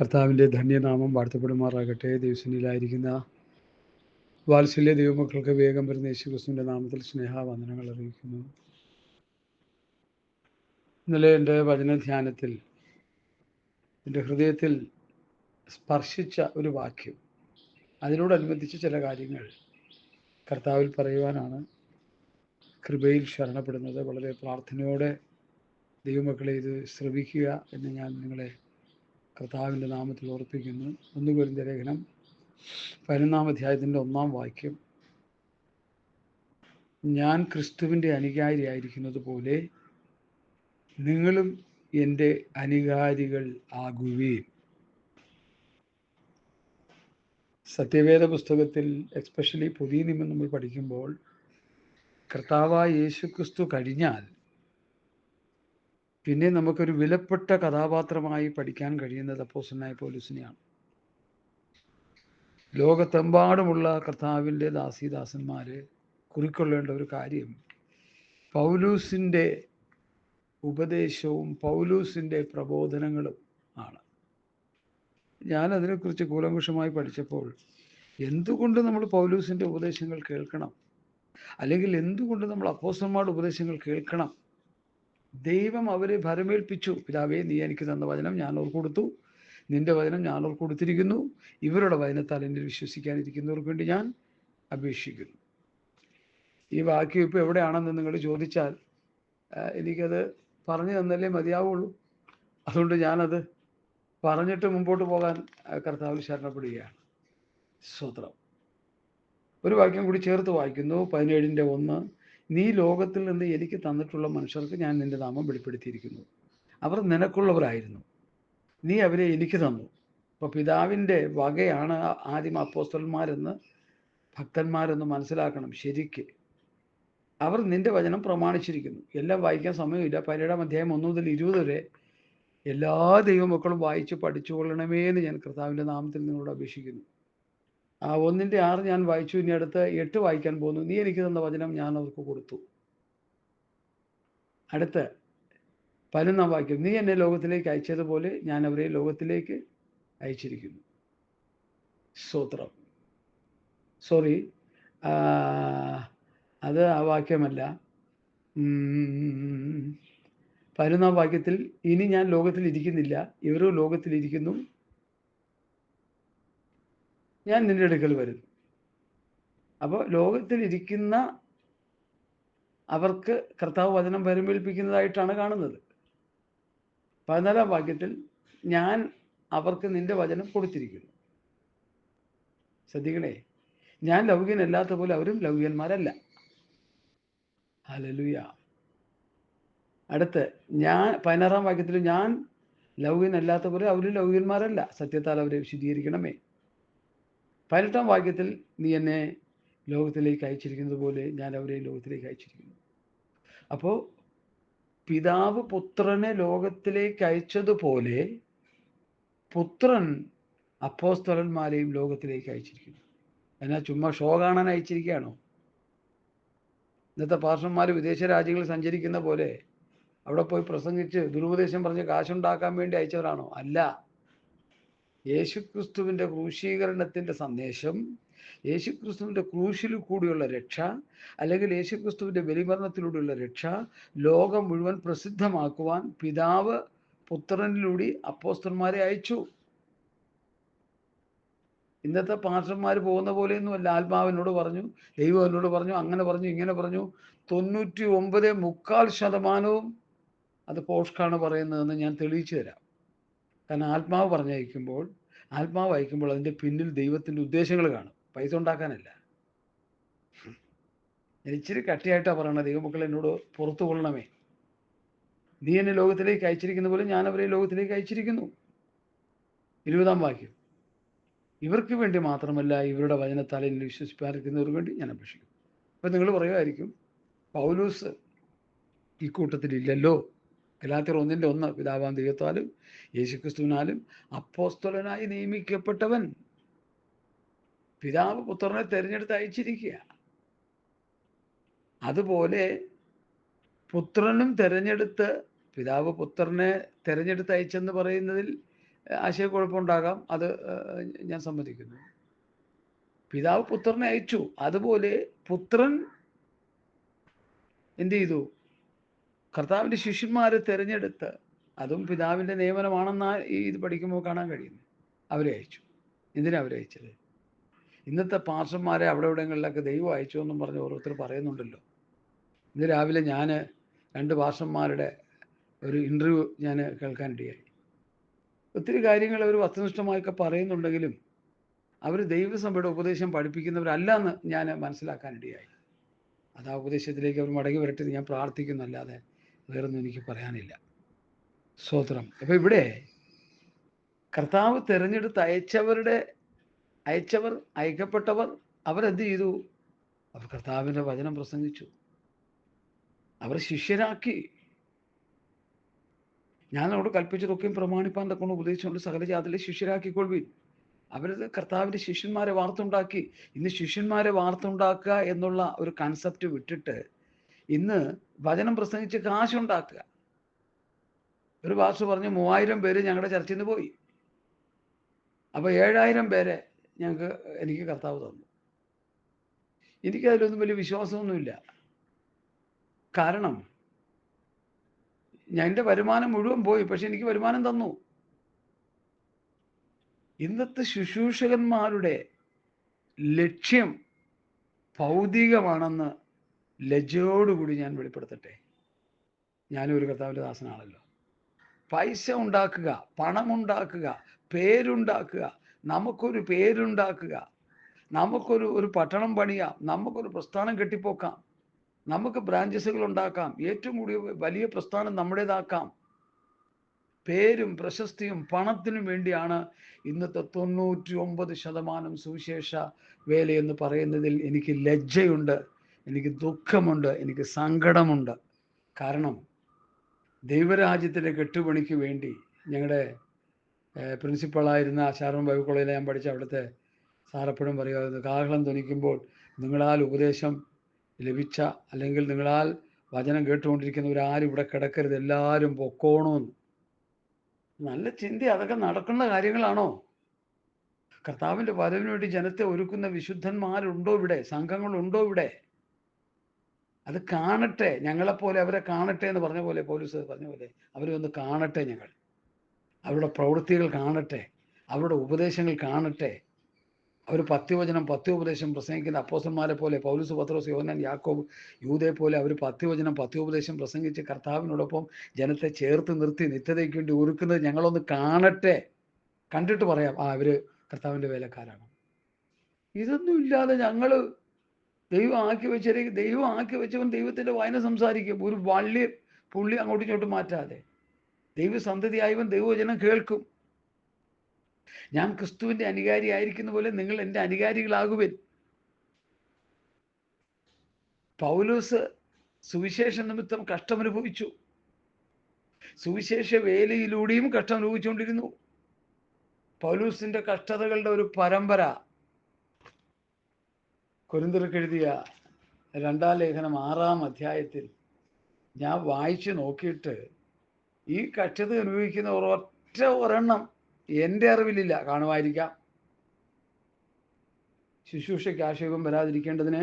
കർത്താവിന്റെ ധന്യനാമം വാഴ്ത്തപ്പെടുമാറാകട്ടെ. ദിവസനിലായിരിക്കുന്ന വാത്സല്യ ദൈവമക്കൾക്ക് വേഗം വരുന്ന യേശു ക്രിസ്തുവിന്റെ നാമത്തിൽ സ്നേഹവന്ദനങ്ങൾ അറിയിക്കുന്നു. ഇന്നലെ എന്റെ വചനധ്യാനത്തിൽ എന്റെ ഹൃദയത്തിൽ സ്പർശിച്ച ഒരു വാക്യം. അതിനോടനുബന്ധിച്ച് ചില കാര്യങ്ങൾ കർത്താവിൽ പറയുവാനാണ് കൃപയിൽ ശരണപ്പെടുന്നത്. വളരെ പ്രാർത്ഥനയോടെ ദൈവമക്കളെ ഇത് ശ്രവിക്കുക എന്ന് ഞാൻ നിങ്ങളെ കർത്താവിന്റെ നാമത്തിൽ ഓർപ്പിക്കുന്നു. ഒന്ന് കുരിന്ത ലേഖനം പതിനൊന്നാം അധ്യായത്തിന്റെ ഒന്നാം വാക്യം. ഞാൻ ക്രിസ്തുവിന്റെ അനുകാരിയായിരിക്കുന്നത് പോലെ നിങ്ങളും എന്റെ അനുകാരികൾ ആകുകയും സത്യവേദ പുസ്തകത്തിൽ എക്സ്പെഷ്യലി പുതിയ നിയമം നമ്മൾ പഠിക്കുമ്പോൾ കർത്താവായ യേശു ക്രിസ്തു കഴിഞ്ഞാൽ പിന്നെ നമുക്കൊരു വിലപ്പെട്ട കഥാപാത്രമായി പഠിക്കാൻ കഴിയുന്നത് അപ്പോസനായ പോലീസിനെയാണ്. ലോകത്തെമ്പാടുമുള്ള കർത്താവിന്റെ ദാസീദാസന്മാർ കുറിക്കൊള്ളേണ്ട ഒരു കാര്യം പൗലൂസിന്റെ ഉപദേശവും പൗലൂസിന്റെ പ്രബോധനങ്ങളും ആണ്. ഞാൻ അതിനെക്കുറിച്ച് കൂലങ്കുഷമായി പഠിച്ചപ്പോൾ എന്തുകൊണ്ട് നമ്മൾ പൗലൂസിന്റെ ഉപദേശങ്ങൾ കേൾക്കണം? അല്ലെങ്കിൽ എന്തുകൊണ്ട് നമ്മൾ അപ്പോസന്മാരുടെ ഉപദേശങ്ങൾ കേൾക്കണം? ദൈവം അവരെ ഭരമേൽപ്പിച്ചു. പിതാവേ നീ എനിക്ക് തന്ന വചനം ഞാൻ ഓർ കൊടുത്തു. നിന്റെ വചനം ഞാൻ ഓർ കൊടുത്തിരിക്കുന്നു. ഇവരുടെ വചനത്താൽ എന്നിൽ വിശ്വസിക്കാനിരിക്കുന്നവർക്ക് വേണ്ടി ഞാൻ അപേക്ഷിക്കുന്നു. ഈ വാക്യം ഇപ്പോൾ എവിടെയാണെന്ന് നിങ്ങൾ ചോദിച്ചാൽ എനിക്കത് പറഞ്ഞു തന്നല്ലേ മതിയാവുള്ളൂ. അതുകൊണ്ട് ഞാനത് പറഞ്ഞിട്ട് മുമ്പോട്ട് പോകാൻ കർത്താവിൽ ശരണപ്പെടുകയാണ്. സ്വത്രം ഒരു വാക്യം കൂടി ചേർത്ത് വായിക്കുന്നു. പതിനേഴിന്റെ ഒന്ന്. നീ ലോകത്തിൽ നിന്ന് എനിക്ക് തന്നിട്ടുള്ള മനുഷ്യർക്ക് ഞാൻ നിന്റെ നാമം വെളിപ്പെടുത്തിയിരിക്കുന്നു. അവർ നിനക്കുള്ളവരായിരുന്നു. നീ അവരെ എനിക്ക് തന്നു. അപ്പോൾ പിതാവിന്റെ വകയാണ് ആദ്യം അപ്പോസ്റ്റന്മാരെന്ന് ഭക്തന്മാരെന്ന് മനസ്സിലാക്കണം ശരിക്ക്. അവർ നിന്റെ വചനം പ്രമാണിച്ചിരിക്കുന്നു. എല്ലാം വായിക്കാൻ സമയമില്ല. പതിനേഴാം അധ്യായം ഒന്നു മുതൽ ഇരുപത് വരെ എല്ലാ ദൈവമക്കളും വായിച്ച് പഠിച്ചുകൊള്ളണമേ എന്ന് ഞാൻ കർത്താവിന്റെ നാമത്തിൽ നിങ്ങളോട് അപേക്ഷിക്കുന്നു. ഒന്നിന്റെ ആറ് ഞാൻ വായിച്ചു ഇനി അടുത്ത് എട്ട് വായിക്കാൻ പോകുന്നു. നീ എനിക്ക് തന്ന വചനം ഞാൻ അവർക്ക് കൊടുത്തു. അടുത്ത് പതിനൊന്നാം വാക്യം. നീ എന്നെ ലോകത്തിലേക്ക് അയച്ചതുപോലെ ഞാൻ അവരെ ലോകത്തിലേക്ക് അയച്ചിരിക്കുന്നു. സ്തോത്രം സോറി അത് ആ വാക്യമല്ല. പതിനൊന്നാം വാക്യത്തിൽ ഇനി ഞാൻ ലോകത്തിൽ ഇരിക്കുന്നില്ല ഇവരോ ലോകത്തിലിരിക്കുന്നു. ഞാൻ നിന്റെ അടുക്കൽ വരും. അപ്പോൾ ലോകത്തിലിരിക്കുന്ന അവർക്ക് കർത്താവ് വചനം പരമേൽപ്പിക്കുന്നതായിട്ടാണ് കാണുന്നത്. പതിനാലാം വാക്യത്തിൽ ഞാൻ അവർക്ക് നിന്റെ വചനം കൊടുത്തിരിക്കുന്നു. ശ്രദ്ധിക്കണേ ഞാൻ ലൗകികനല്ലാത്ത പോലെ അവരും ലൗകികന്മാരല്ല. ഹലലുയ അടുത്ത് ഞാൻ പതിനാറാം വാക്യത്തിൽ ഞാൻ ലൗകികനല്ലാത്ത പോലെ അവരും ലൗകികന്മാരല്ല. സത്യത്താൽ അവരെ വിശദീകരിക്കണമേ പതിനെട്ടാം വാക്യത്തിൽ നീ എന്നെ ലോകത്തിലേക്ക് അയച്ചിരിക്കുന്നത് പോലെ ഞാൻ അവരെ ലോകത്തിലേക്ക് അയച്ചിരിക്കുന്നു. അപ്പോൾ പിതാവ് പുത്രനെ ലോകത്തിലേക്ക് അയച്ചതുപോലെ പുത്രൻ അപ്പോസ്തലന്മാരെയും ലോകത്തിലേക്ക് അയച്ചിരിക്കുന്നു. എന്നാൽ ചുമ്മാ ഷോ കാണാൻ അയച്ചിരിക്കുകയാണോ? ഇന്നത്തെ പാർഷന്മാർ വിദേശ രാജ്യങ്ങളിൽ സഞ്ചരിക്കുന്ന പോലെ അവിടെ പോയി പ്രസംഗിച്ച് ദുരുപദേശം പറഞ്ഞ് കാശുണ്ടാക്കാൻ വേണ്ടി അയച്ചവരാണോ? അല്ല. യേശുക്രിസ്തുവിന്റെ ക്രൂശീകരണത്തിന്റെ സന്ദേശം യേശുക്രിസ്തുവിന്റെ ക്രൂശിൽ കൂടിയുള്ള രക്ഷ അല്ലെങ്കിൽ യേശുക്രിസ്തുവിന്റെ ബലിമരണത്തിലൂടെയുള്ള രക്ഷ ലോകം മുഴുവൻ പ്രസിദ്ധമാക്കുവാൻ പിതാവ് പുത്രനിലൂടെ അപ്പോസ്തന്മാരെ അയച്ചു. ഇന്നത്തെ പാസ്റ്റർമാർ പോകുന്ന പോലെയൊന്നുമല്ല. ആത്മാവിനോട് പറഞ്ഞു ദൈവം എന്നോട് പറഞ്ഞു അങ്ങനെ പറഞ്ഞു ഇങ്ങനെ പറഞ്ഞു. തൊണ്ണൂറ്റി ഒമ്പത് മുക്കാൽ ശതമാനവും അത് പോഷ്കാണ് പറയുന്നതെന്ന് ഞാൻ തെളിയിച്ചു തരാം. കാരണം ആത്മാവ് പറഞ്ഞയക്കുമ്പോൾ ആത്മാവ് അയക്കുമ്പോൾ അതിന്റെ പിന്നിൽ ദൈവത്തിന്റെ ഉദ്ദേശങ്ങൾ കാണും. പൈസ ഉണ്ടാക്കാനല്ല. ഞാൻ ഇച്ചിരി കട്ടിയായിട്ടാണ് പറയണത്. ദൈവമക്കൾ എന്നോട് പുറത്തു കൊള്ളണമേ. നീ എന്നെ ലോകത്തിലേക്ക് അയച്ചിരിക്കുന്ന പോലെ ഞാൻ അവരെ ലോകത്തിലേക്ക് അയച്ചിരിക്കുന്നു. ഇരുപതാം വാക്യം. ഇവർക്ക് വേണ്ടി മാത്രമല്ല ഇവരുടെ വചനത്താൽ എന്നെ വിശ്വസിപ്പാർക്കുന്നവർക്ക് വേണ്ടി ഞാൻ അപേക്ഷിക്കും അപ്പം നിങ്ങൾ പറയുമായിരിക്കും പൗലൂസ് ഈ ഗലാത്തിർ ഒന്നിന്റെ ഒന്ന് പിതാവാം ദൈവത്താലും യേശുക്രിസ്തുവിനാലും അപ്പോസ്തലനായി നിയമിക്കപ്പെട്ടവൻ പിതാവ് പുത്രനെ തിരഞ്ഞെടുത്ത് അയച്ചിരിക്കുക അതുപോലെ പുത്രനും തിരഞ്ഞെടുത്ത് പിതാവ് പുത്രനെ തിരഞ്ഞെടുത്ത് അയച്ചെന്ന് പറയുന്നതിൽ ആശയക്കുഴപ്പമുണ്ടാകാം. അത് ഞാൻ സമ്മതിക്കുന്നു. പിതാവ് പുത്രനെ അയച്ചു. അതുപോലെ പുത്രൻ എന്ത് ചെയ്തു? കർത്താവിന്റെ ശിഷ്യന്മാരെ തിരഞ്ഞെടുത്ത് അതും പിതാവിന്റെ നിയമനമാണെന്നാ ഈ ഇത് പഠിക്കുമ്പോൾ കാണാൻ കഴിയുന്നു അവരെ അയച്ചു. എന്തിനാ അവരെ അയച്ചത്? ഇന്നത്തെ പാർഷന്മാരെ അവിടെ ഇവിടങ്ങളിലൊക്കെ ദൈവം അയച്ചു എന്നും പറഞ്ഞ് ഓരോരുത്തർ പറയുന്നുണ്ടല്ലോ. ഇന്ന് രാവിലെ ഞാൻ രണ്ട് പാർഷന്മാരുടെ ഒരു ഇന്റർവ്യൂ ഞാൻ കേൾക്കാനിടയായി. ഒത്തിരി കാര്യങ്ങൾ അവർ വസ്തുനിഷ്ഠമായൊക്കെ പറയുന്നുണ്ടെങ്കിലും അവർ ദൈവസഭയുടെ ഉപദേശം പഠിപ്പിക്കുന്നവരല്ല എന്ന് ഞാൻ മനസ്സിലാക്കാനിടയായി. അത് ആ ഉപദേശത്തിലേക്ക് അവർ മടങ്ങി വരട്ടെ ഞാൻ പ്രാർത്ഥിക്കുന്നല്ലാതെ വേറൊന്നും എനിക്ക് പറയാനില്ല. സ്തോത്രം. അപ്പൊ ഇവിടെ കർത്താവ് തിരഞ്ഞെടുത്ത് അയച്ചവരുടെ അയച്ചവർ അയക്കപ്പെട്ടവർ അവരെന്ത് ചെയ്തു? അവർ കർത്താവിന്റെ വചനം പ്രസംഗിച്ചു. അവർ ശിഷ്യരാക്കി. ഞാൻ അവിടെ കൽപ്പിച്ചതൊക്കെയും പ്രമാണിപ്പാൻ തക്കൊണ്ട് ഉപദേശിച്ചുകൊണ്ട് സകല ജാതിലെ ശിഷ്യരാക്കിക്കൊള്ളുവിൻ. അവരത് കർത്താവിന്റെ ശിഷ്യന്മാരെ വാർത്തുണ്ടാക്കി ഇന്ന് ശിഷ്യന്മാരെ വാർത്തുണ്ടാക്കുക എന്നുള്ള ഒരു കൺസെപ്റ്റ് വിട്ടിട്ട് ഇന്ന് വചനം പ്രസംഗിച്ച് കാശുണ്ടാക്കുക. ഒരു ഭാഷ പറഞ്ഞു മൂവായിരം പേര് ഞങ്ങളുടെ ചർച്ചിൽ നിന്ന് പോയി. അപ്പോൾ ഏഴായിരം പേരെ ഞങ്ങൾക്ക് എനിക്ക് കർത്താവ് തന്നു. എനിക്കതിലൊന്നും വലിയ വിശ്വാസമൊന്നുമില്ല. കാരണം ഞാൻ എന്റെ വരുമാനം മുഴുവൻ പോയി പക്ഷെ എനിക്ക് വരുമാനം തന്നു. ഇന്നത്തെ ശുശ്രൂഷകന്മാരുടെ ലക്ഷ്യം ഭൗതികമാണെന്ന് ലജ്ജയോടുകൂടി ഞാൻ വെളിപ്പെടുത്തട്ടെ? ഞാനും ഒരു കർത്താവിന്റെ ദാസനാണല്ലോ. പൈസ ഉണ്ടാക്കുക പണമുണ്ടാക്കുക പേരുണ്ടാക്കുക നമുക്കൊരു പേരുണ്ടാക്കുക നമുക്കൊരു ഒരു പട്ടണം പണിയാം നമുക്കൊരു പ്രസ്ഥാനം കെട്ടിപ്പോക്കാം നമുക്ക് ബ്രാഞ്ചസുകൾ ഉണ്ടാക്കാം ഏറ്റവും കൂടിയ വലിയ പ്രസ്ഥാനം നമ്മുടേതാക്കാം. പേരും പ്രശസ്തിയും പണത്തിനും വേണ്ടിയാണ് ഇന്നത്തെ തൊണ്ണൂറ്റി ഒമ്പത് ശതമാനം സുവിശേഷ വേലയെന്ന് പറയുന്നതിൽ എനിക്ക് ലജ്ജയുണ്ട്. എനിക്ക് ദുഃഖമുണ്ട് എനിക്ക് സങ്കടമുണ്ട്. കാരണം ദൈവരാജ്യത്തിന്റെ കെട്ടുപണിക്ക് വേണ്ടി ഞങ്ങളുടെ പ്രിൻസിപ്പളായിരുന്ന ആശാറും ബൈബിൾ കോളേജിൽ ഞാൻ പഠിച്ച അവിടുത്തെ സാറപ്പോഴും പറയുമായിരുന്നു കാഹളം ധ്വനിക്കുമ്പോൾ നിങ്ങളാൽ ഉപദേശം ലഭിച്ച അല്ലെങ്കിൽ നിങ്ങളാൽ വചനം കേട്ടുകൊണ്ടിരിക്കുന്നവരാരും ഇവിടെ കിടക്കരുത് എല്ലാവരും പൊക്കോണമെന്ന് നല്ല ചിന്ത അതൊക്കെ നടക്കുന്ന കാര്യങ്ങളാണോ? കർത്താവിന്റെ വരവിന് വേണ്ടി ജനത്തെ ഒരുക്കുന്ന വിശുദ്ധന്മാരുണ്ടോ ഇവിടെ? സംഘങ്ങളുണ്ടോ ഇവിടെ? അത് കാണട്ടെ ഞങ്ങളെപ്പോലെ അവരെ കാണട്ടെ എന്ന് പറഞ്ഞ പോലെ പോലീസ് പറഞ്ഞ പോലെ അവരെ ഒന്ന് കാണട്ടെ ഞങ്ങൾ. അവരുടെ പ്രവൃത്തികൾ കാണട്ടെ അവരുടെ ഉപദേശങ്ങൾ കാണട്ടെ. അവർ പത്യവചനം പത്യോപദേശം പ്രസംഗിക്കുന്ന അപ്പോസന്മാരെ പോലെ പൗലൂസ് പത്രോസ് യോഹന്നാൻ യാക്കോബ് യൂതയെ പോലെ അവർ പത്യവചനം പത്യോപദേശം പ്രസംഗിച്ച് കർത്താവിനോടൊപ്പം ജനത്തെ ചേർത്ത് നിർത്തി നിത്യതയ്ക്ക് വേണ്ടി ഒരുക്കുന്നത് ഞങ്ങളൊന്ന് കാണട്ടെ. കണ്ടിട്ട് പറയാം ആ അവർ കർത്താവിന്റെ വേലക്കാരാണ്. ഇതൊന്നും ഇല്ലാതെ ഞങ്ങൾ ദൈവം ആക്കി വെച്ചേ ദൈവം ആക്കി വെച്ചവൻ ദൈവത്തിന്റെ വായന സംസാരിക്കും. ഒരു വള്ളി പുള്ളി അങ്ങോട്ടും ഇങ്ങോട്ടും മാറ്റാതെ. ദൈവസന്തതിയായവൻ ദൈവവചനം കേൾക്കും. ഞാൻ ക്രിസ്തുവിന്റെ അനുകാരി ആയിരിക്കുന്ന പോലെ നിങ്ങൾ എന്റെ അനുകാരികളാകുവൻ. പൗലോസ് സുവിശേഷ നിമിത്തം കഷ്ടമനുഭവിച്ചു സുവിശേഷ വേലയിലൂടെയും കഷ്ടം അനുഭവിച്ചുകൊണ്ടിരുന്നു. പൗലൂസിന്റെ കഷ്ടതകളുടെ ഒരു പരമ്പര. കുരുന്തർക്ക് എഴുതിയ രണ്ടാം ലേഖനം ആറാം അധ്യായത്തിൽ ഞാൻ വായിച്ചു നോക്കിയിട്ട് ഈ കഷ്ടത അനുഭവിക്കുന്ന ഒരൊറ്റ ഒരെണ്ണം എന്റെ അറിവിലില്ല. കാണുമായിരിക്കാം. ശുശ്രൂഷയ്ക്ക് ആക്ഷേപം വരാതിരിക്കേണ്ടതിന്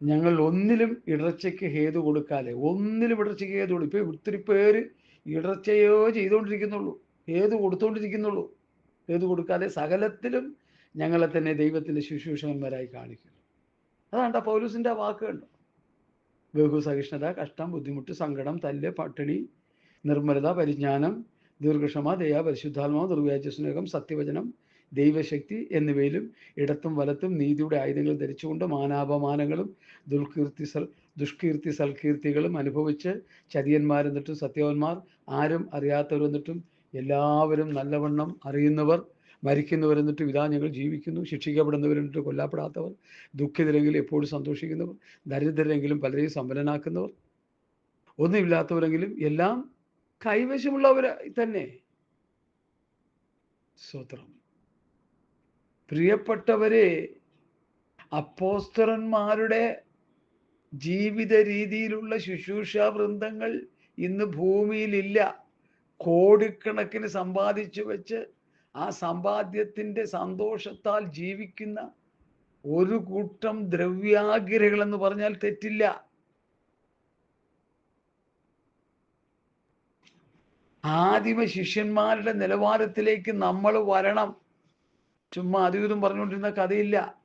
ഞങ്ങൾ ഒന്നിലും ഇടർച്ചയ്ക്ക് ഹേതു കൊടുക്കാതെ ഒന്നിലും ഇടർച്ചയ്ക്ക് ഹേതു കൊടുക്കും ഇപ്പൊ ഒത്തിരി പേര് ഇടർച്ചയോ ചെയ്തുകൊണ്ടിരിക്കുന്നുള്ളൂ ഹേതു കൊടുത്തുകൊണ്ടിരിക്കുന്നുള്ളൂ ഹേതു കൊടുക്കാതെ സകലത്തിലും ഞങ്ങളെ തന്നെ ദൈവത്തിന്റെ ശുശ്രൂഷകന്മാരായി കാണിക്കുന്നു. അതാണ്ട പൗലൂസിന്റെ ബഹു ബഹുസഹിഷ്ണുത കഷ്ടം ബുദ്ധിമുട്ട് സങ്കടം തല്ല് പട്ടിണി നിർമ്മലത പരിജ്ഞാനം ദീർഘക്ഷമ ദയ പരിശുദ്ധാത്മാവ് ദുർവ്യാജ സ്നേഹം സത്യവചനം ദൈവശക്തി എന്നിവയിലും ഇടത്തും വലത്തും നീതിയുടെ ആയുധങ്ങൾ ധരിച്ചുകൊണ്ട് മാനാപമാനങ്ങളും ദുൽകീർത്തി സൽ ദുഷ്കീർത്തി സൽകീർത്തികളും അനുഭവിച്ച് ചതിയന്മാരെന്നിട്ടും സത്യവന്മാർ ആരും അറിയാത്തവരെന്നിട്ടും എല്ലാവരും നല്ലവണ്ണം അറിയുന്നവർ മരിക്കുന്നവരെന്നിട്ടും ഇതാ ഞങ്ങൾ ജീവിക്കുന്നു. ശിക്ഷിക്കപ്പെടുന്നവരെന്നിട്ട് കൊല്ലപ്പെടാത്തവർ ദുഃഖിതരെങ്കിലും എപ്പോഴും സന്തോഷിക്കുന്നവർ ദരിദ്രരെങ്കിലും പലരെയും സമ്പന്നനാക്കുന്നവർ ഒന്നുമില്ലാത്തവരെങ്കിലും എല്ലാം കൈവശമുള്ളവർ തന്നെ. സ്വത്രം പ്രിയപ്പെട്ടവരെ അപ്പോസ്തരന്മാരുടെ ജീവിത രീതിയിലുള്ള ശുശ്രൂഷ വൃന്ദങ്ങൾ ഇന്ന് ഭൂമിയിലില്ല. കോടിക്കണക്കിന് സമ്പാദിച്ചു വെച്ച് ആ സമ്പാദ്യത്തിന്റെ സന്തോഷത്താൽ ജീവിക്കുന്ന ഒരു കൂട്ടം ദ്രവ്യാഗ്രഹികൾ എന്ന് പറഞ്ഞാൽ തെറ്റില്ല. ആദിമ ശിഷ്യന്മാരുടെ നിലവാരത്തിലേക്ക് നമ്മൾ വരണം. ചുമ്മാ അതിവിധം പറഞ്ഞുകൊണ്ടിരുന്ന കഥയില്ല.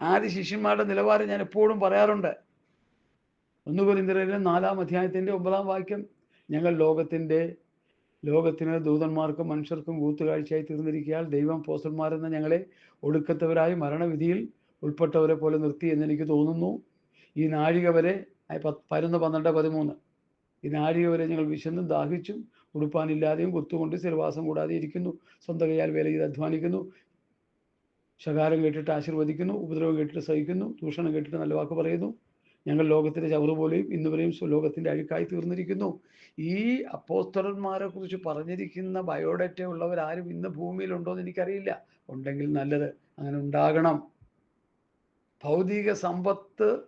ആദ്യ ശിഷ്യന്മാരുടെ നിലവാരം ഞാൻ എപ്പോഴും പറയാറുണ്ട്. ഒന്ന് കുരിന്തരയിലെ നാലാം അധ്യായത്തിന്റെ ഒമ്പതാം വാക്യം ഞങ്ങൾ ലോകത്തിന്റെ ലോകത്തിന് ദൂതന്മാർക്കും മനുഷ്യർക്കും കൂത്തുകാഴ്ചയായി തീർന്നിരിക്കാൻ ദൈവം പോസ്റ്റന്മാരെന്ന ഞങ്ങളെ ഒടുക്കത്തവരായി മരണവിധിയിൽ ഉൾപ്പെട്ടവരെ പോലെ നിർത്തി എന്ന് എനിക്ക് തോന്നുന്നു. ഈ നാഴിക വരെ പതിനൊന്ന് പന്ത്രണ്ട് പതിമൂന്ന്. ഈ നാഴിക വരെ ഞങ്ങൾ വിശന്നും ദാഹിച്ചും ഉടുപ്പാനില്ലാതെയും കുത്തുകൊണ്ട് സ്ഥിരവാസം കൂടാതെ ഇരിക്കുന്നു. സ്വന്തം കൈയാൽ വേല ചെയ്ത് അധ്വാനിക്കുന്നു. ശകാരം കേട്ടിട്ട് ആശീർവദിക്കുന്നു. ഉപദ്രവം കേട്ടിട്ട് സഹിക്കുന്നു. ദൂഷണം കേട്ടിട്ട് നല്ല വാക്ക് പറയുന്നു. ഞങ്ങൾ ലോകത്തിന്റെ ചവറ് പോലെയും ഇന്നുവരെയും ലോകത്തിന്റെ അഴുക്കായി തീർന്നിരിക്കുന്നു. ഈ അപ്പോസ്തലന്മാരെ കുറിച്ച് പറഞ്ഞിരിക്കുന്ന ബയോഡേറ്റ ഉള്ളവരാരും ഇന്ന് ഭൂമിയിലുണ്ടോ എന്ന് എനിക്കറിയില്ല. ഉണ്ടെങ്കിൽ നല്ലത് അങ്ങനെ ഉണ്ടാകണം. ഭൗതിക സമ്പത്ത്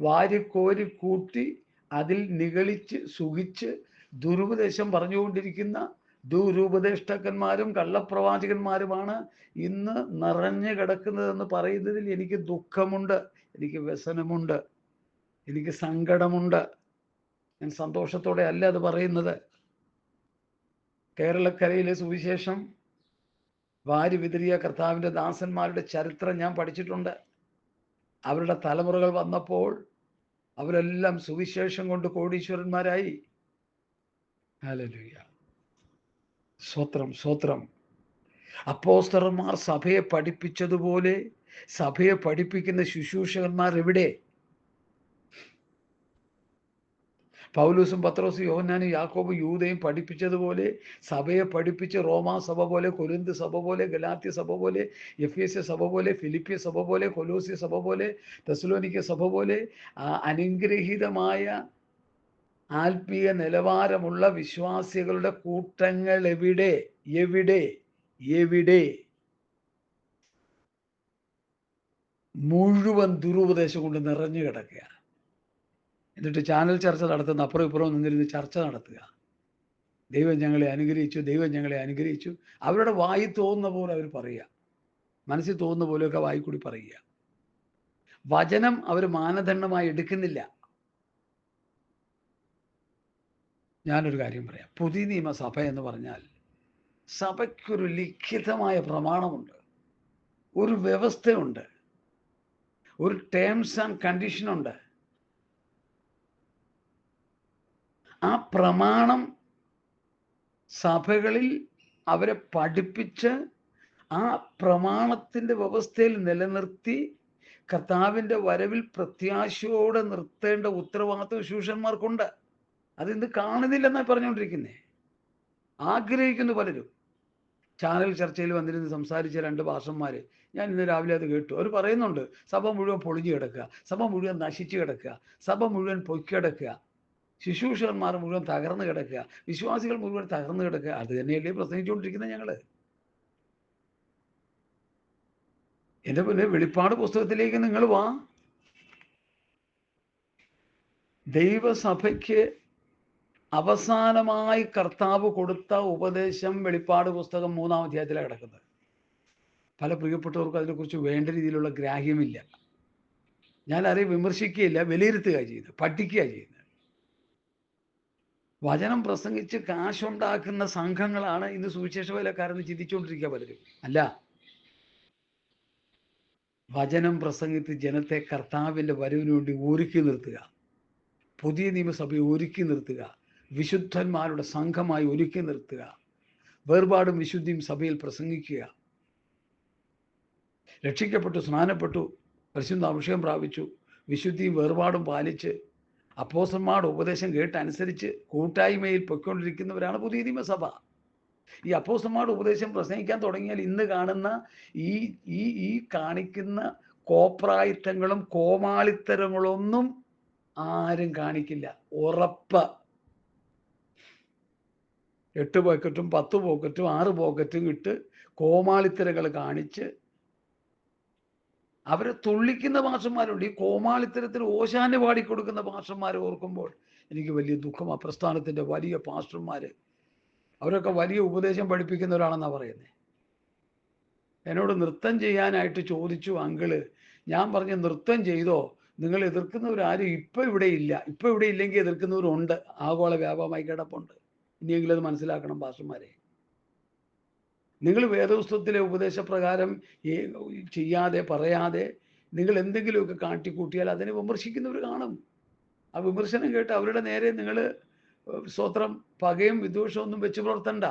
വാരിക്കോരി കൂട്ടി അതിൽ നിഗളിച്ച് സുഖിച്ച് ദുരുപദേശം പറഞ്ഞുകൊണ്ടിരിക്കുന്ന ദുരുപദേഷ്ടക്കന്മാരും കള്ളപ്രവാചകന്മാരുമാണ് ഇന്ന് നിറഞ്ഞു കിടക്കുന്നതെന്ന് പറയുന്നതിൽ എനിക്ക് ദുഃഖമുണ്ട്. എനിക്ക് വ്യസനമുണ്ട്. എനിക്ക് സങ്കടമുണ്ട്. ഞാൻ സന്തോഷത്തോടെ അല്ല അത് പറയുന്നത്. കേരളക്കരയിലെ സുവിശേഷം വാരി വിതറിയ കർത്താവിന്റെ ദാസന്മാരുടെ ചരിത്രം ഞാൻ പഠിച്ചിട്ടുണ്ട്. അവരുടെ തലമുറകൾ വന്നപ്പോൾ അവരെല്ലാം സുവിശേഷം കൊണ്ട് കോടീശ്വരന്മാരായി. ഹല്ലേലൂയ. സ്വത്രം സ്വത്രം. അപ്പോസ്തറന്മാർ സഭയെ പഠിപ്പിച്ചതുപോലെ സഭയെ പഠിപ്പിക്കുന്ന ശുശ്രൂഷകന്മാർ എവിടെ പൗലൂസും പത്രോസും യോഹന്നാനും യാക്കോബും യൂതയും പഠിപ്പിച്ചതുപോലെ സഭയെ പഠിപ്പിച്ച് റോമാ സഭ പോലെ കൊരിന്ത് സഭ പോലെ ഗലാത്യ സഭ പോലെ എഫ് എസ് സഭ പോലെ ഫിലിപ്പിയ സഭ പോലെ കൊലോസ്യ സഭ പോലെ തെസ്ലോനിക്ക സഭ പോലെ അനുഗ്രഹീതമായ ആത്മീയ നിലവാരമുള്ള വിശ്വാസികളുടെ കൂട്ടങ്ങൾ എവിടെ? എവിടെ? എവിടെ? മുഴുവൻ ദുരുപദേശം കൊണ്ട് നിറഞ്ഞു കിടക്കുക എന്നിട്ട് ചാനൽ ചർച്ച നടത്തുന്ന അപ്പുറം ഇപ്പുറം നിന്നിരുന്ന് ചർച്ച നടത്തുക. ദൈവം ഞങ്ങളെ അനുഗ്രഹിച്ചു ദൈവം ഞങ്ങളെ അനുഗ്രഹിച്ചു. അവരുടെ വായി തോന്നുന്ന പോലെ അവർ പറയുക. മനസ്സിൽ തോന്നുന്ന പോലെയൊക്കെ വായി കൂടി പറയുക. വചനം അവർ മാനദണ്ഡമായി എടുക്കുന്നില്ല. ഞാനൊരു കാര്യം പറയാം. പുതിയ നിയമസഭ എന്ന് പറഞ്ഞാൽ സഭയ്ക്കൊരു ലിഖിതമായ പ്രമാണമുണ്ട്. ഒരു വ്യവസ്ഥയുണ്ട്. ഒരു ടേംസ് ആൻഡ് കണ്ടീഷനുണ്ട് ആ പ്രമാണം സഭകളിൽ അവരെ പഠിപ്പിച്ച് ആ പ്രമാണത്തിന്റെ വ്യവസ്ഥയിൽ നിലനിർത്തി കർത്താവിന്റെ വരവിൽ പ്രത്യാശയോടെ നിർത്തേണ്ട ഉത്തരവാദിത്വ ശൂഷന്മാർക്കുണ്ട് അതിന്ന് കാണുന്നില്ലെന്നാണ് പറഞ്ഞുകൊണ്ടിരിക്കുന്നത് ആഗ്രഹിക്കുന്നു പലരും. ചാനൽ ചർച്ചയിൽ വന്നിരുന്ന് സംസാരിച്ച രണ്ട് ഭാഷന്മാർ ഞാൻ ഇന്ന് രാവിലെ അത് കേട്ടു. അവർ പറയുന്നുണ്ട് സഭ മുഴുവൻ പൊളിഞ്ഞു കിടക്കുക സഭ മുഴുവൻ നശിച്ചു കിടക്കുക സഭ മുഴുവൻ പൊയ്ക്കിടക്കുക. ശുശ്രൂഷകന്മാർ മുഴുവൻ തകർന്നു കിടക്കുക. വിശ്വാസികൾ മുഴുവൻ തകർന്നു കിടക്കുക. അത് തന്നെയല്ലേ പ്രസംഗിച്ചുകൊണ്ടിരിക്കുന്നത് ഞങ്ങൾ എന്റെ പിന്നെ വെളിപ്പാട് പുസ്തകത്തിലേക്ക് നിങ്ങൾ വാ. ദൈവസഭയ്ക്ക് അവസാനമായി കർത്താവ് കൊടുത്ത ഉപദേശം വെളിപ്പാട് പുസ്തകം മൂന്നാം അധ്യായത്തിലാണ് കിടക്കുന്നത്. പല പ്രിയപ്പെട്ടവർക്കും അതിനെക്കുറിച്ച് വേണ്ട രീതിയിലുള്ള ഗ്രാഹ്യമില്ല. ഞാൻ ആരെയും വിമർശിക്കുകയില്ല വിലയിരുത്തുക ചെയ്യുന്നത് പഠിക്കുക ചെയ്യുന്നത്. വചനം പ്രസംഗിച്ച് കാശുണ്ടാക്കുന്ന സംഘങ്ങളാണ് ഇന്ന് സുവിശേഷ വേലക്കാരെന്ന് ചിന്തിച്ചുകൊണ്ടിരിക്കുക പലരും. അല്ല. വചനം പ്രസംഗിച്ച് ജനത്തെ കർത്താവിന്റെ വരവിന് വേണ്ടി ഒരുക്കി നിർത്തുക. പുതിയ നിയമസഭയെ ഒരുക്കി നിർത്തുക. വിശുദ്ധന്മാരുടെ സംഘമായി ഒരുക്കി നിർത്തുക. വേർപാടും വിശുദ്ധിയും സഭയിൽ പ്രസംഗിക്കുക. രക്ഷിക്കപ്പെട്ടു സ്നാനപ്പെട്ടു പരിശുദ്ധ അഭിഷേകം പ്രാപിച്ചു വിശുദ്ധിയും വേർപാടും പാലിച്ച് അപ്പോസന്മാരുടെ ഉപദേശം കേട്ടനുസരിച്ച് കൂട്ടായ്മയിൽ പൊയ്ക്കൊണ്ടിരിക്കുന്നവരാണ് പുതിയ നിയമസഭ. ഈ അപ്പോസന്മാരുടെ ഉപദേശം പ്രസംഗിക്കാൻ തുടങ്ങിയാൽ ഇന്ന് കാണുന്ന ഈ ഈ ഈ കാണിക്കുന്ന കോപ്രായിത്തങ്ങളും കോമാളിത്തരങ്ങളൊന്നും ആരും കാണിക്കില്ല. ഉറപ്പ്. എട്ട് പോക്കറ്റും പത്ത് പോക്കറ്റും ആറ് പോക്കറ്റും ഇട്ട് കോമാളിത്തരങ്ങൾ കാണിച്ച് അവരെ തുള്ളിക്കുന്ന ഭാഷന്മാരുണ്ട് ഈ കോമാളിത്തരത്തിൽ ഓശാന് പാടിക്കൊടുക്കുന്ന ഭാഷന്മാരെ ഓർക്കുമ്പോൾ എനിക്ക് വലിയ ദുഃഖം. ആ പ്രസ്ഥാനത്തിന്റെ വലിയ പാസ്റ്റർമാർ അവരൊക്കെ വലിയ ഉപദേശം പഠിപ്പിക്കുന്നവരാണെന്നാണ് പറയുന്നത് എന്നോട് നൃത്തം ചെയ്യാനായിട്ട് ചോദിച്ചു അങ്കിൾ ഞാൻ പറഞ്ഞ നൃത്തം ചെയ്തോ? നിങ്ങൾ എതിർക്കുന്നവരാരും ഇപ്പം ഇവിടെ ഇല്ല. ഇപ്പം ഇവിടെ ഇല്ലെങ്കിൽ എതിർക്കുന്നവരുണ്ട്. ആഗോള വ്യാപകമായി കിടപ്പുണ്ട്. ഇനിയെങ്കിലും അത് മനസ്സിലാക്കണം പാസ്റ്റർമാരെ. നിങ്ങൾ വേദപുസ്തകത്തിലെ ഉപദേശപ്രകാരം ചെയ്യാതെ പറയാതെ നിങ്ങൾ എന്തെങ്കിലുമൊക്കെ കാട്ടിക്കൂട്ടിയാൽ അതിനെ വിമർശിക്കുന്നവർ കാണും. ആ വിമർശനം കേട്ട് അവരുടെ നേരെ നിങ്ങൾ സ്വത്രം പകയും ഒന്നും വെച്ച് പുലർത്തണ്ട.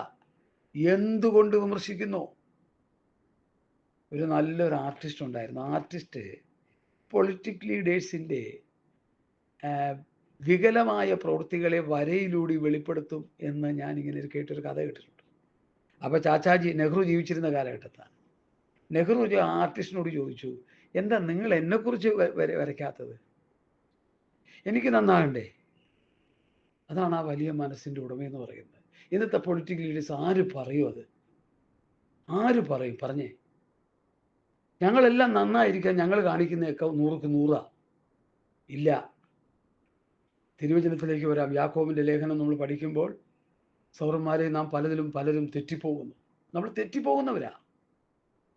എന്തുകൊണ്ട് വിമർശിക്കുന്നു? ഒരു നല്ലൊരു ആർട്ടിസ്റ്റ് ഉണ്ടായിരുന്നു. ആർട്ടിസ്റ്റ് പൊളിറ്റിക് ലീഡേഴ്സിന്റെ വികലമായ പ്രവൃത്തികളെ വരയിലൂടെ വെളിപ്പെടുത്തും എന്ന് ഒരു കേട്ടൊരു കഥ കേട്ടിട്ടുണ്ട്. അപ്പോൾ ചാച്ചാജി നെഹ്റു ജീവിച്ചിരുന്ന കാലഘട്ടത്താണ്. നെഹ്റു ഒരു ആർട്ടിസ്റ്റിനോട് ചോദിച്ചു എന്താ നിങ്ങൾ എന്നെക്കുറിച്ച് വരയ്ക്കാത്തത്? എനിക്ക് നന്നാകണ്ടേ? അതാണ് ആ വലിയ മനസ്സിന്റെ ഉടമയെന്ന് പറയുന്നത്. ഇന്നത്തെ പൊളിറ്റിക്കൽ ലീഡേഴ്സ് ആര് പറയും അത്? ആര് പറയും? പറഞ്ഞേ. ഞങ്ങളെല്ലാം നന്നായിരിക്കാം ഞങ്ങൾ കാണിക്കുന്നതൊക്കെ നൂറുക്ക് നൂറാ. ഇല്ല. തിരുവചനത്തിലേക്ക് വരാം. യാക്കോവിന്റെ ലേഖനം നമ്മൾ പഠിക്കുമ്പോൾ സൗറന്മാരെ നാം പലതിലും പലരും തെറ്റിപ്പോകുന്നു. നമ്മൾ തെറ്റിപ്പോകുന്നവരാ.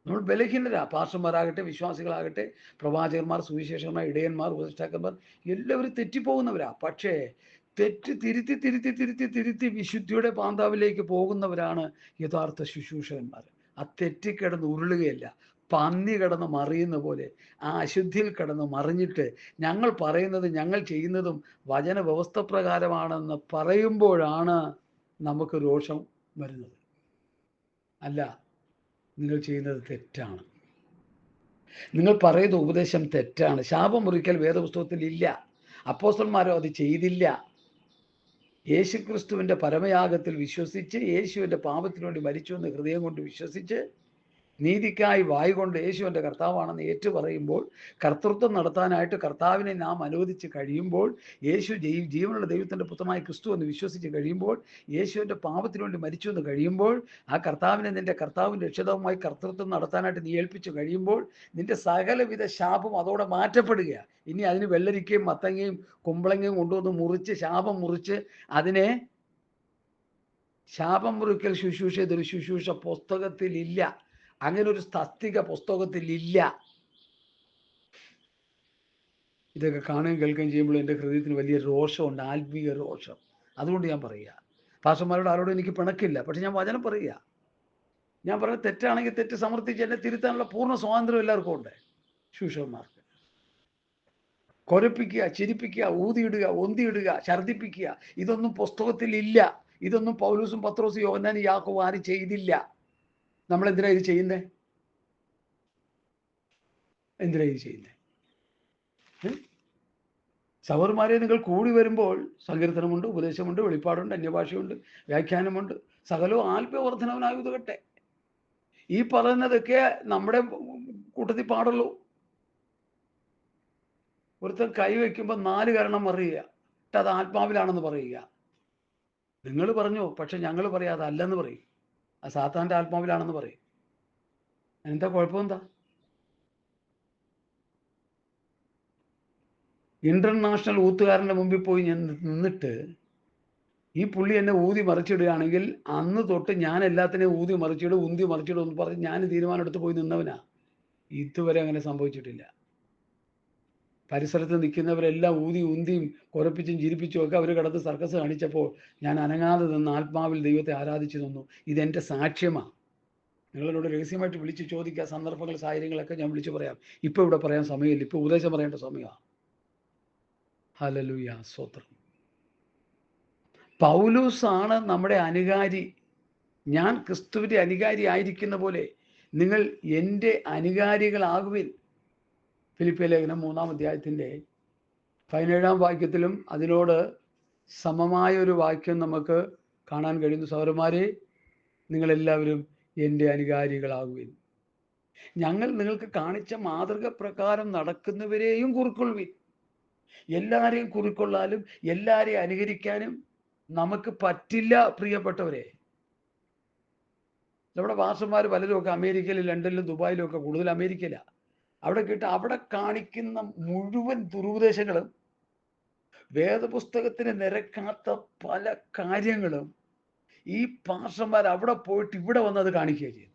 നമ്മൾ ബലഹീനരാ. പാർഷന്മാരാകട്ടെ വിശ്വാസികളാകട്ടെ പ്രവാചകന്മാർ സുവിശേഷന്മാർ ഇടയന്മാർ ഉപദേഷ്ടാക്കന്മാർ എല്ലാവരും തെറ്റിപ്പോകുന്നവരാ. പക്ഷേ തെറ്റ് തിരുത്തി തിരുത്തി തിരുത്തി തിരുത്തി വിശുദ്ധിയുടെ പാന്താവിലേക്ക് പോകുന്നവരാണ് യഥാർത്ഥ ശുശ്രൂഷകന്മാർ. ആ തെറ്റി കിടന്ന് ഉരുളുകയല്ല. പന്നി കിടന്ന് മറിയുന്ന പോലെ ആ അശുദ്ധിയിൽ കിടന്ന് മറിഞ്ഞിട്ട് ഞങ്ങൾ പറയുന്നത് ഞങ്ങൾ ചെയ്യുന്നതും വചന വ്യവസ്ഥ പ്രകാരമാണെന്ന് പറയുമ്പോഴാണ് നമുക്ക് രോഷം വരുന്നത്. അല്ല നിങ്ങൾ ചെയ്യുന്നത് തെറ്റാണ്. നിങ്ങൾ പറയുന്ന ഉപദേശം തെറ്റാണ്. ശാപം മുറിക്കൽ വേദപുസ്തകത്തിൽ ഇല്ല. അപ്പോസ്റ്റന്മാരോ അത് ചെയ്തില്ല. യേശുക്രിസ്തുവിന്റെ പരമയാഗത്തിൽ വിശ്വസിച്ച് യേശുവിന്റെ പാപത്തിനു വേണ്ടി മരിച്ചു എന്ന് ഹൃദയം കൊണ്ട് വിശ്വസിച്ച് നീതിക്കായി വായ് കൊണ്ട് യേശുവിന്റെ കർത്താവാണെന്ന് ഏറ്റു പറയുമ്പോൾ കർത്തൃത്വം നടത്താനായിട്ട് കർത്താവിനെ നാം അനുവദിച്ച് കഴിയുമ്പോൾ യേശു ജീ ജീവനുള്ള ദൈവത്തിന്റെ പുത്രമായ ക്രിസ്തു എന്ന് വിശ്വസിച്ച് കഴിയുമ്പോൾ യേശുവിന്റെ പാപത്തിനു വേണ്ടി മരിച്ചു എന്ന് കഴിയുമ്പോൾ ആ കർത്താവിനെ നിന്റെ കർത്താവിന്റെ രക്ഷിതവുമായി കർത്തൃത്വം നടത്താനായിട്ട് നീ ഏൽപ്പിച്ചു കഴിയുമ്പോൾ നിന്റെ സകലവിധ ശാപം അതോടെ മാറ്റപ്പെടുകയാണ് ഇനി അതിന് വെള്ളരിക്കയും മത്തങ്ങയും കുമ്പളങ്ങയും കൊണ്ടുവന്ന് മുറിച്ച് ശാപം മുറിച്ച് അതിനെ ശാപം മുറിക്കൽ ശുശ്രൂഷ ഇതൊരു ശുശ്രൂഷ പുസ്തകത്തിലില്ല. അങ്ങനെ ഒരു തസ്തിക പുസ്തകത്തിൽ ഇല്ല ഇതൊക്കെ കാണുകയും കേൾക്കുകയും ചെയ്യുമ്പോൾ എന്റെ ഹൃദയത്തിന് വലിയ രോഷമുണ്ട് ആത്മീയ രോഷം. അതുകൊണ്ട് ഞാൻ പറയുക. പാസ്റ്റർമാരോട് ആരോടും എനിക്ക് പിണക്കില്ല പക്ഷെ ഞാൻ വചനം പറയുക. ഞാൻ പറഞ്ഞ തെറ്റാണെങ്കിൽ തെറ്റ് സമർത്ഥിച്ച് എന്നെ തിരുത്താനുള്ള പൂർണ സ്വാതന്ത്ര്യം എല്ലാവർക്കും ഉണ്ട്. ശൂഷന്മാർക്ക് കൊരപ്പിക്കുക ചിരിപ്പിക്കുക ഊതിയിടുക ഒന്തിയിടുക ഛർദിപ്പിക്കുക ഇതൊന്നും പുസ്തകത്തിൽ ഇല്ല ഇതൊന്നും പൗലൂസും പത്രോസും യാക്കോബും ആരും ചെയ്തില്ല. നമ്മൾ എന്തിനാ ഇത് ചെയ്യുന്നേ? എന്തിനാ ഇത് ചെയ്യുന്നേ? സവർമാരെ നിങ്ങൾ കൂടി വരുമ്പോൾ സങ്കീർത്തനമുണ്ട് ഉപദേശമുണ്ട് വെളിപ്പാടുണ്ട് അന്യഭാഷയുണ്ട് വ്യാഖ്യാനമുണ്ട്. സകലവും ആത്മവർദ്ധനവനായി ഉതകട്ടെ ഈ പറയുന്നതൊക്കെ നമ്മുടെ കൂട്ടത്തിൽ പാടുള്ളൂ. ഒരുത്തൻ കൈവയ്ക്കുമ്പോൾ നാല് കാരണം അറിയുക എന്നിട്ട് അത് ആത്മാവിലാണെന്ന് പറയുക. നിങ്ങൾ പറഞ്ഞു പക്ഷെ ഞങ്ങൾ പറയാം അതല്ലെന്ന് പറയും. ആ സാത്താന്റെ ആത്മാവിലാണെന്ന് പറയും. എന്താ കുഴപ്പമെന്താ? ഇന്റർനാഷണൽ ഊത്തുകാരന്റെ മുമ്പിൽ പോയി ഞാൻ നിന്നിട്ട് ഈ പുള്ളി എന്നെ ഊതി മറിച്ചിടുകയാണെങ്കിൽ അന്ന് തൊട്ട് ഞാൻ എല്ലാത്തിനെയും ഊതി മറിച്ചിടും ഉന്തി മറിച്ചിടും എന്ന് പറഞ്ഞ് ഞാൻ തീരുമാനം എടുത്ത് പോയി നിന്നവനാ. ഇതുവരെ അങ്ങനെ സംഭവിച്ചിട്ടില്ല. പരിസരത്ത് നിൽക്കുന്നവരെല്ലാം ഊതി ഉന്തിയും കുരപ്പിച്ചും ചിരിപ്പിച്ചും ഒക്കെ അവർ കിടന്ന് സർക്കസ് കാണിച്ചപ്പോൾ ഞാൻ അനങ്ങാതെ നിന്ന് ആത്മാവിൽ ദൈവത്തെ ആരാധിച്ചു നിന്നു. ഇതെന്റെ സാക്ഷ്യമാണ് നിങ്ങളോട് രഹസ്യമായിട്ട് വിളിച്ച് ചോദിക്കുക സന്ദർഭങ്ങൾ സാഹചര്യങ്ങളൊക്കെ ഞാൻ വിളിച്ചു പറയാം. ഇപ്പോൾ ഇവിടെ പറയാൻ സമയമില്ല. ഇപ്പോൾ ഉപദേശം പറയേണ്ട സമയമാണ് ഹലലുയ സ്വത്രം പൗലൂസ് ആണ് നമ്മുടെ അനുകാരി. ഞാൻ ക്രിസ്തുവിന്റെ അനുകാരി ആയിരിക്കുന്ന പോലെ നിങ്ങൾ എന്റെ അനുകാരികളാകുവിൻ. ഫിലിപ്പിയ ലേഖനം മൂന്നാം അധ്യായത്തിന്റെ പതിനേഴാം വാക്യത്തിലും അതിനോട് സമമായ ഒരു വാക്യം നമുക്ക് കാണാൻ കഴിയുന്നു. സൗരന്മാരെ നിങ്ങളെല്ലാവരും എന്റെ അനുകാരികളാകുവിൻ. ഞങ്ങൾ നിങ്ങൾക്ക് കാണിച്ച മാതൃക പ്രകാരം നടക്കുന്നവരെയും കുറിക്കൊള്ളുവിൻ. എല്ലാവരെയും കുറിക്കൊള്ളാലും എല്ലാവരെയും അനുകരിക്കാനും നമുക്ക് പറ്റില്ല പ്രിയപ്പെട്ടവരെ. നമ്മുടെ വാസന്മാർ പലരും ഒക്കെ അമേരിക്കയിലും ലണ്ടനിലും ദുബായിലും ഒക്കെ കൂടുതൽ അമേരിക്കയിലാണ് അവിടെ കേട്ട് അവിടെ കാണിക്കുന്ന മുഴുവൻ ദുരുപദേശങ്ങളും വേദപുസ്തകത്തിന് നിരക്കാത്ത പല കാര്യങ്ങളും ഈ പാർഷന്മാർ അവിടെ പോയിട്ട് ഇവിടെ വന്ന് അത് കാണിക്കുക ചെയ്യുന്നത്.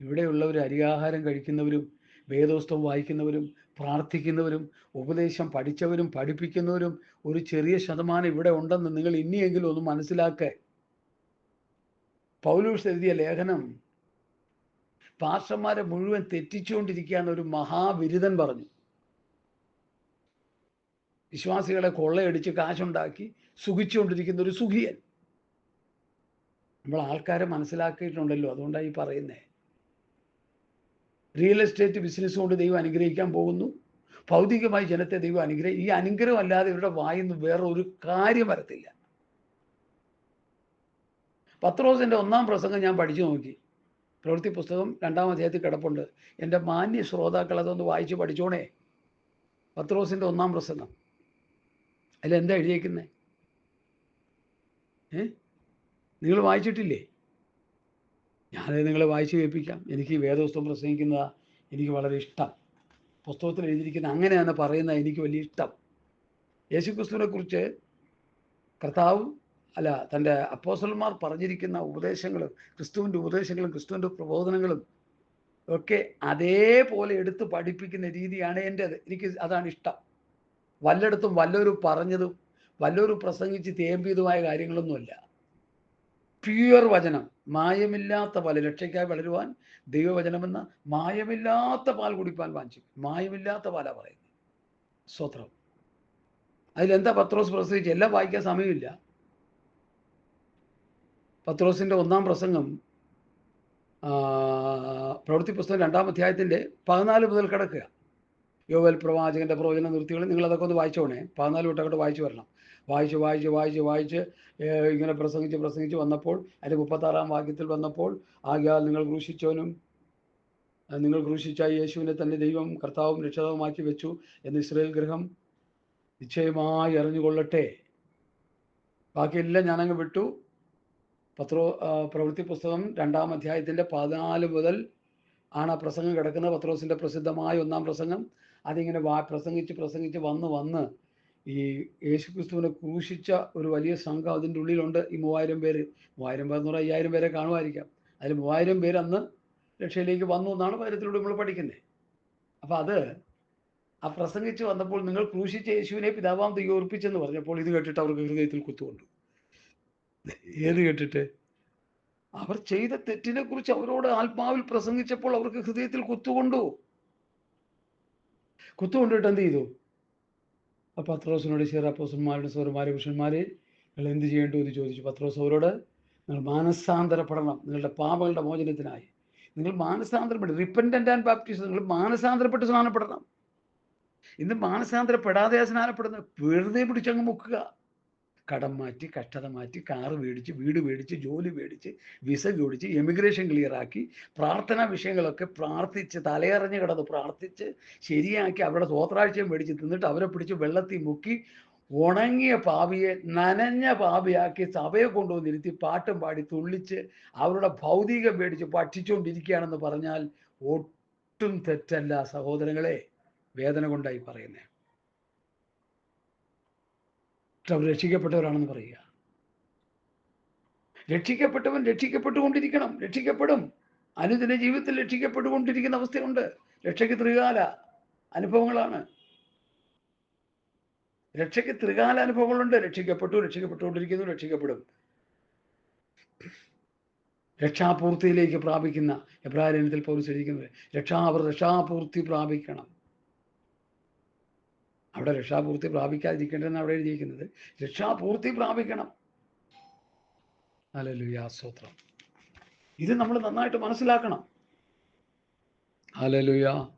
ഇവിടെയുള്ളവർ അരിയാഹാരം കഴിക്കുന്നവരും വേദോസ്തം വായിക്കുന്നവരും പ്രാർത്ഥിക്കുന്നവരും ഉപദേശം പഠിച്ചവരും പഠിപ്പിക്കുന്നവരും ഒരു ചെറിയ ശതമാനം ഇവിടെ ഉണ്ടെന്ന് നിങ്ങൾ ഇനിയെങ്കിലും ഒന്ന് മനസ്സിലാക്കുക പൗലൂസ് എഴുതിയ ലേഖനം പാർഷന്മാരെ മുഴുവൻ തെറ്റിച്ചുകൊണ്ടിരിക്കുകയാണ് ഒരു മഹാബിരുദൻ പറഞ്ഞു. വിശ്വാസികളെ കൊള്ളയടിച്ച് കാശുണ്ടാക്കി സുഖിച്ചുകൊണ്ടിരിക്കുന്ന ഒരു സുഖിയൻ. നമ്മൾ ആൾക്കാരെ മനസ്സിലാക്കിയിട്ടുണ്ടല്ലോ അതുകൊണ്ടാണ് ഈ പറയുന്നത് റിയൽ എസ്റ്റേറ്റ് ബിസിനസ് കൊണ്ട് ദൈവം അനുഗ്രഹിക്കാൻ പോകുന്നു. ഭൗതികമായി ജനത്തെ ദൈവം അനുഗ്രഹം ഈ അനുഗ്രഹം അല്ലാതെ ഇവരുടെ വായിന്ന് വേറെ ഒരു കാര്യം വരത്തില്ല. പത്രോസിന്റെ ഒന്നാം പ്രസംഗം ഞാൻ പഠിച്ചു നോക്കി. പ്രവൃത്തി പുസ്തകം രണ്ടാം അധ്യായത്തിൽ കിടപ്പുണ്ട്. എന്റെ മാന്യ ശ്രോതാക്കൾ അതൊന്ന് വായിച്ച് പഠിച്ചോണേ. പത്രോസിന്റെ ഒന്നാം പ്രസംഗം. അതിലെന്താ എഴുതിയേക്കുന്നത് ഏ? നിങ്ങൾ വായിച്ചിട്ടില്ലേ? ഞാനത് നിങ്ങളെ വായിച്ച് കേൾപ്പിക്കാം. എനിക്ക് വേദപുസ്തകം പ്രസംഗിക്കുന്നതാ എനിക്ക് വളരെ ഇഷ്ടം. പുസ്തകത്തിൽ എഴുതിയിരിക്കുന്ന അങ്ങനെയാണ് പറയുന്നത് എനിക്ക് വലിയ ഇഷ്ടം. യേശുക്രിസ്തുവിനെ കുറിച്ച് കർത്താവ് അല്ല തന്റെ അപ്പോസലന്മാർ പറഞ്ഞിരിക്കുന്ന ഉപദേശങ്ങളും ക്രിസ്തുവിന്റെ ഉപദേശങ്ങളും ക്രിസ്തുവിന്റെ പ്രബോധനങ്ങളും ഒക്കെ അതേപോലെ എടുത്ത് പഠിപ്പിക്കുന്ന രീതിയാണ് എന്റേത്. എനിക്ക് അതാണ് ഇഷ്ടം. വല്ലയിടത്തും വല്ലൊരു പറഞ്ഞതും വല്ലൊരു പ്രസംഗിച്ച് തേമ്പിയതുമായ കാര്യങ്ങളൊന്നുമല്ല. പ്യുവർ വചനം മായമില്ലാത്ത പാൽ രക്ഷയ്ക്കായി വളരുവാൻ ദൈവവചനമെന്ന മായമില്ലാത്ത പാൽ കുടിപ്പാൻ വാഞ്ചിക്കും. മായമില്ലാത്ത പാലാ പറയുന്നത്. സ്വത്രം. അതിലെന്താ പത്രോസ് പ്രസംഗിച്ച്? എല്ലാം വായിക്കാൻ സമയമില്ല. പത്രോസിന്റെ ഒന്നാം പ്രസംഗം പ്രവൃത്തി പുസ്തകം രണ്ടാം അധ്യായത്തിന്റെ പതിനാല് മുതൽ കിടക്കുക. യോവൽ പ്രവാചകന്റെ പ്രവചന നിർത്തികൾ നിങ്ങൾ അതൊക്കെ ഒന്ന് വായിച്ചോണേ പതിനാല് തൊട്ടങ്ങോട്ട് വായിച്ചു വരണം. വായിച്ച് വായിച്ച് വായിച്ച് വായിച്ച് ഇങ്ങനെ പ്രസംഗിച്ച് പ്രസംഗിച്ച് വന്നപ്പോൾ അതിന്റെ മുപ്പത്താറാം വാക്യത്തിൽ വന്നപ്പോൾ ആകയാൽ നിങ്ങൾ ക്രൂശിച്ചവനും നിങ്ങൾ ക്രൂശിച്ച യേശുവിനെ തന്നെ ദൈവം കർത്താവും രക്ഷിതാവുമാക്കി വെച്ചു എന്ന് ഇസ്രയേൽ ഗൃഹം നിശ്ചയമായി അറിഞ്ഞുകൊള്ളട്ടെ. ബാക്കിയെല്ലാം ഞാനങ്ങ് വിട്ടു. പത്രോ പ്രവൃത്തി പുസ്തകം രണ്ടാം അധ്യായത്തിന്റെ പതിനാല് മുതൽ ആണ് ആ പ്രസംഗം കിടക്കുന്നത്. പത്രോസിന്റെ പ്രസിദ്ധമായ ഒന്നാം പ്രസംഗം. അതിങ്ങനെ വാ പ്രസംഗിച്ച് പ്രസംഗിച്ച് വന്ന് വന്ന് ഈ യേശുക്രിസ്തുവിനെ ക്രൂശിച്ച ഒരു വലിയ സംഘം അതിന്റെ ഉള്ളിലുണ്ട്. ഈ മൂവായിരം പേര്. മൂവായിരം പേർ എന്ന് പറഞ്ഞാൽ അയ്യായിരം പേരെ കാണുമായിരിക്കാം. അതിൽ മൂവായിരം പേര് അന്ന് രക്ഷയിലേക്ക് വന്നു എന്നാണ് പരത്തിലൂടെ നമ്മൾ പഠിക്കുന്നത്. അപ്പം അത് ആ പ്രസംഗിച്ച് വന്നപ്പോൾ നിങ്ങൾ ക്രൂശിച്ച യേശുവിനെ പിതാവാം തീയോർപ്പിച്ചെന്ന് പറഞ്ഞപ്പോൾ ഇത് കേട്ടിട്ട് അവർക്ക് ഹൃദയത്തിൽ കുത്തുകൊണ്ടു. ഏത് കേട്ടിട്ട്? അവർ ചെയ്ത തെറ്റിനെ കുറിച്ച് അവരോട് ആത്മാവിൽ പ്രസംഗിച്ചപ്പോൾ അവർക്ക് ഹൃദയത്തിൽ കുത്തുകൊണ്ടു. കുത്തുകൊണ്ടിട്ട് എന്ത് ചെയ്തു? ആ പത്രോസിനോട് ശീറാപ്പോസന്മാരുടെ സൗരന്മാരെ പുരുഷന്മാരെ നിങ്ങൾ എന്ത് ചെയ്യേണ്ടു എന്ന് ചോദിച്ചു. പത്രോസ് അവരോട് നിങ്ങൾ മാനസാന്തരപ്പെടണം. നിങ്ങളുടെ പാപങ്ങളുടെ മോചനത്തിനായി. നിങ്ങൾ മാനസാന്തരപ്പെട്ട് റിപ്പൻഡന്റ് ആൻഡ് ബാപ്റ്റിസ് നിങ്ങൾ മാനസാന്തരപ്പെട്ട് സ്നാനപ്പെടണം. ഇന്ന് മാനസാന്തരപ്പെടാതെയാണ് സ്നാനപ്പെടുന്നത് വെറുതെ പിടിച്ചങ്ങ് മുക്കുക. കടം മാറ്റി കഷ്ടത മാറ്റി കാറ് മേടിച്ച് വീട് മേടിച്ച് ജോലി മേടിച്ച് വിസ മേടിച്ച് എമിഗ്രേഷൻ ക്ലിയർ ആക്കി പ്രാർത്ഥനാ വിഷയങ്ങളൊക്കെ പ്രാർത്ഥിച്ച് തലയറിഞ്ഞ് കിടന്ന് പ്രാർത്ഥിച്ച് ശരിയാക്കി അവരുടെ സ്വോത്രാഴ്ചയും മേടിച്ച് തിന്നിട്ട് അവരെ പിടിച്ച് വെള്ളത്തിൽ മുക്കി ഉണങ്ങിയ പാവിയെ നനഞ്ഞ പാവിയാക്കി സഭയെ കൊണ്ടുവന്നിരുത്തി പാട്ടും പാടി തുള്ളിച്ച് അവരുടെ ഭൗതികം മേടിച്ച് പഠിച്ചുകൊണ്ടിരിക്കുകയാണെന്ന് പറഞ്ഞാൽ ഒട്ടും തെറ്റല്ല സഹോദരങ്ങളെ വേദന കൊണ്ടായി പറയുന്നത് അവർ രക്ഷിക്കപ്പെട്ടവരാണെന്ന് പറയുക. രക്ഷിക്കപ്പെട്ടവൻ രക്ഷിക്കപ്പെട്ടുകൊണ്ടിരിക്കണം. രക്ഷിക്കപ്പെടും. അനുദിന ജീവിതത്തിൽ രക്ഷിക്കപ്പെട്ടുകൊണ്ടിരിക്കുന്ന അവസ്ഥയുണ്ട്. രക്ഷയ്ക്ക് ത്രികാല അനുഭവങ്ങളാണ്. രക്ഷയ്ക്ക് ത്രികാല അനുഭവങ്ങളുണ്ട്. രക്ഷിക്കപ്പെട്ടു രക്ഷിക്കപ്പെട്ടുകൊണ്ടിരിക്കുന്നു രക്ഷിക്കപ്പെടും. രക്ഷാപൂർത്തിയിലേക്ക് പ്രാപിക്കുന്ന എബ്രാഹിം പൗരസ് എഴുതിക്കുന്നത് രക്ഷാ രക്ഷാപൂർത്തി പ്രാപിക്കണം. അവിടെ രക്ഷാപൂർത്തി പ്രാപിക്കാതിരിക്കേണ്ടതെന്ന് അവിടെ എഴുതിയിരിക്കുന്നത്? രക്ഷാപൂർത്തി പ്രാപിക്കണം. ഹല്ലേലൂയ സ്തോത്രം. ഇത് നമ്മൾ നന്നായിട്ട് മനസ്സിലാക്കണം. ഹല്ലേലൂയ.